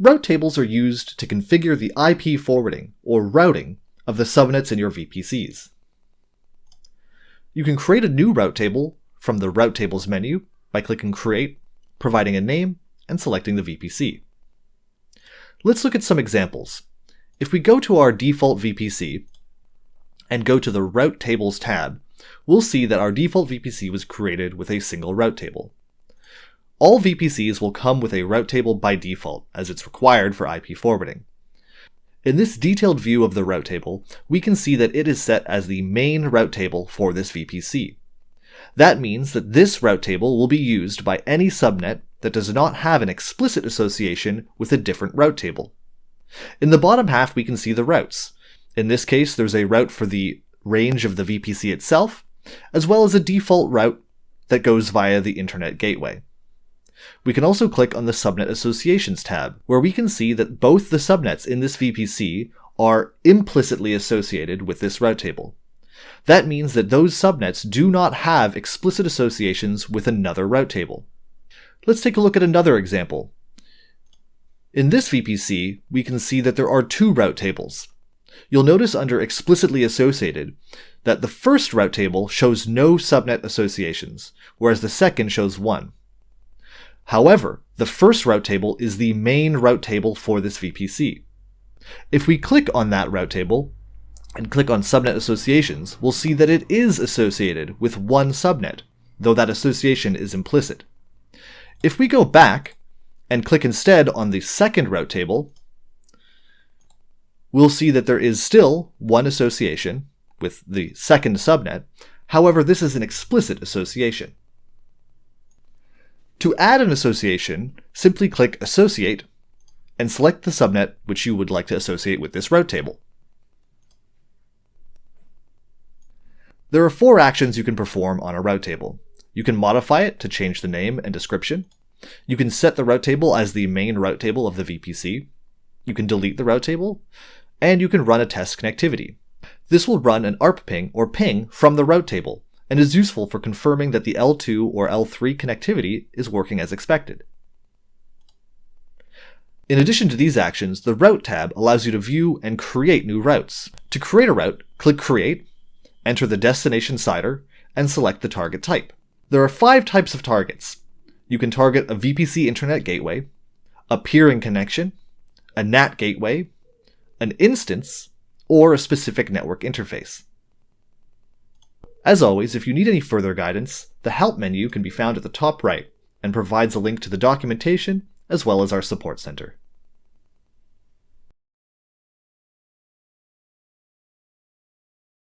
Route tables are used to configure the IP forwarding or routing of the subnets in your VPCs. You can create a new route table from the Route Tables menu by clicking Create, providing a name, and selecting the VPC. Let's look at some examples. If we go to our default VPC and go to the Route Tables tab, we'll see that our default VPC was created with a single route table. All VPCs will come with a route table by default, as it's required for IP forwarding. In this detailed view of the route table, we can see that it is set as the main route table for this VPC. That means that this route table will be used by any subnet that does not have an explicit association with a different route table. In the bottom half, we can see the routes. In this case, there's a route for the range of the VPC itself, as well as a default route that goes via the Internet Gateway. We can also click on the Subnet Associations tab, where we can see that both the subnets in this VPC are implicitly associated with this route table. That means that those subnets do not have explicit associations with another route table. Let's take a look at another example. In this VPC, we can see that there are two route tables. You'll notice under explicitly associated that the first route table shows no subnet associations, whereas the second shows one. However, the first route table is the main route table for this VPC. If we click on that route table and click on subnet associations, we'll see that it is associated with one subnet, though that association is implicit. If we go back and click instead on the second route table, we'll see that there is still one association with the second subnet. However, this is an explicit association. To add an association, simply click Associate and select the subnet which you would like to associate with this route table. There are four actions you can perform on a route table. You can modify it to change the name and description. You can set the route table as the main route table of the VPC. You can delete the route table. And you can run a test connectivity. This will run an ARP ping or ping from the route table and is useful for confirming that the L2 or L3 connectivity is working as expected. In addition to these actions, the Route tab allows you to view and create new routes. To create a route, click Create, enter the destination CIDR, and select the target type. There are five types of targets. You can target a VPC Internet Gateway, a peering connection, a NAT gateway, an instance, or a specific network interface. As always, if you need any further guidance, the Help menu can be found at the top right and provides a link to the documentation as well as our support center.